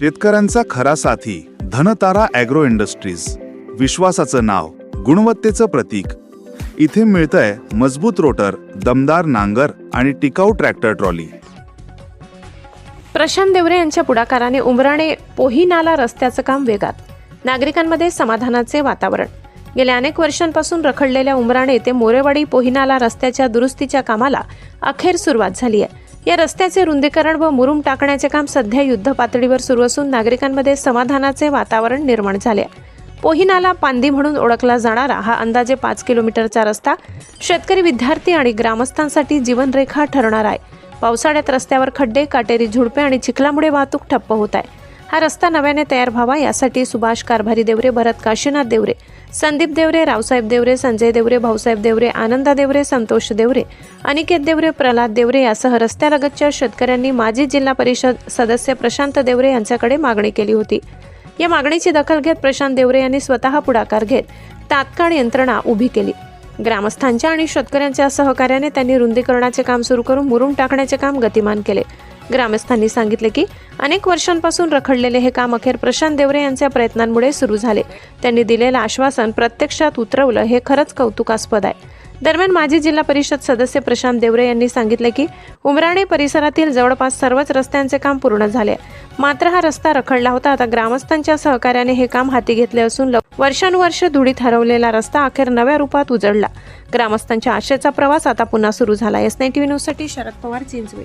शेतकऱ्यांचा खरा साथी धनतारा ॲग्रो इंडस्ट्रीज. विश्वासाचं नाव गुणवत्तेचं प्रतीक. इथे मिळतंय मजबूत रोटर दमदार नांगर आणि टिकाऊ ट्रॅक्टर ट्रॉली. प्रशांत देवरे यांच्या पुढाकाराने उमराणे पोहीनाला रस्त्याचं काम वेगात. नागरिकांमध्ये समाधानाचे वातावरण. गेल्या अनेक वर्षांपासून रखडलेल्या उमराणे ते मोरेवाडी पोहिनाला रस्त्याच्या दुरुस्तीच्या कामाला अखेर सुरुवात झाली आहे. या रस्त्याचे रुंदीकरण व मुरुम टाकण्याचे काम सध्या युद्ध पातळीवर सुरू असून नागरिकांमध्ये समाधानाचे वातावरण निर्माण झाले पोहिनाला पांदी म्हणून ओळखला जाणारा हा अंदाजे पाच किलोमीटरचा रस्ता शेतकरी विद्यार्थी आणि ग्रामस्थांसाठी जीवनरेखा ठरणार आहे. पावसाळ्यात रस्त्यावर खड्डे काटेरी झुडपे आणि चिखलामुळे वाहतूक ठप्प होत आहे. हा रस्ता नव्याने तयार व्हावा यासाठी सुभाष कारभारी देवरे भरत काशीनाथ देवरे संदीप देवरे रावसाहेब देवरे संजय देवरे भाऊसाहेब देवरे आनंदा देवरे संतोष देवरे अनिकेत देवरे प्रल्हाद देवरे यासह रस्त्यालगतच्या शेतकऱ्यांनी माजी जिल्हा परिषद सदस्य प्रशांत देवरे यांच्याकडे मागणी केली होती. या मागणीची दखल घेत प्रशांत देवरे यांनी स्वतः पुढाकार घेत तात्काळ यंत्रणा उभी केली. ग्रामस्थांच्या आणि शेतकऱ्यांच्या सहकार्याने त्यांनी रुंदीकरणाचे काम सुरू करून मुरुम टाकण्याचे काम गतिमान केले. ग्रामस्थांनी सांगितले की अनेक वर्षांपासून रखडलेले हे काम अखेर प्रशांत देवरे यांच्या प्रयत्नांमुळे सुरू झाले. त्यांनी दिलेलं आश्वासन प्रत्यक्षात उतरवलं हे खरंच कौतुकास्पद आहे. दरम्यान माजी जिल्हा परिषद सदस्य प्रशांत देवरे यांनी सांगितले की उमराणे परिसरातील जवळपास सर्वच रस्त्यांचे काम पूर्ण झाले. मात्र हा रस्ता रखडला होता. आता ग्रामस्थांच्या सहकार्याने हे काम हाती घेतले असून वर्षानुवर्ष धुळीत हरवलेला रस्ता अखेर नव्या रूपात उजळला ग्रामस्थांच्या आशेचा प्रवास आता पुन्हा सुरू झाला. एस नाईन टीव्ही न्यूजसाठी शरद पवार चिंचवे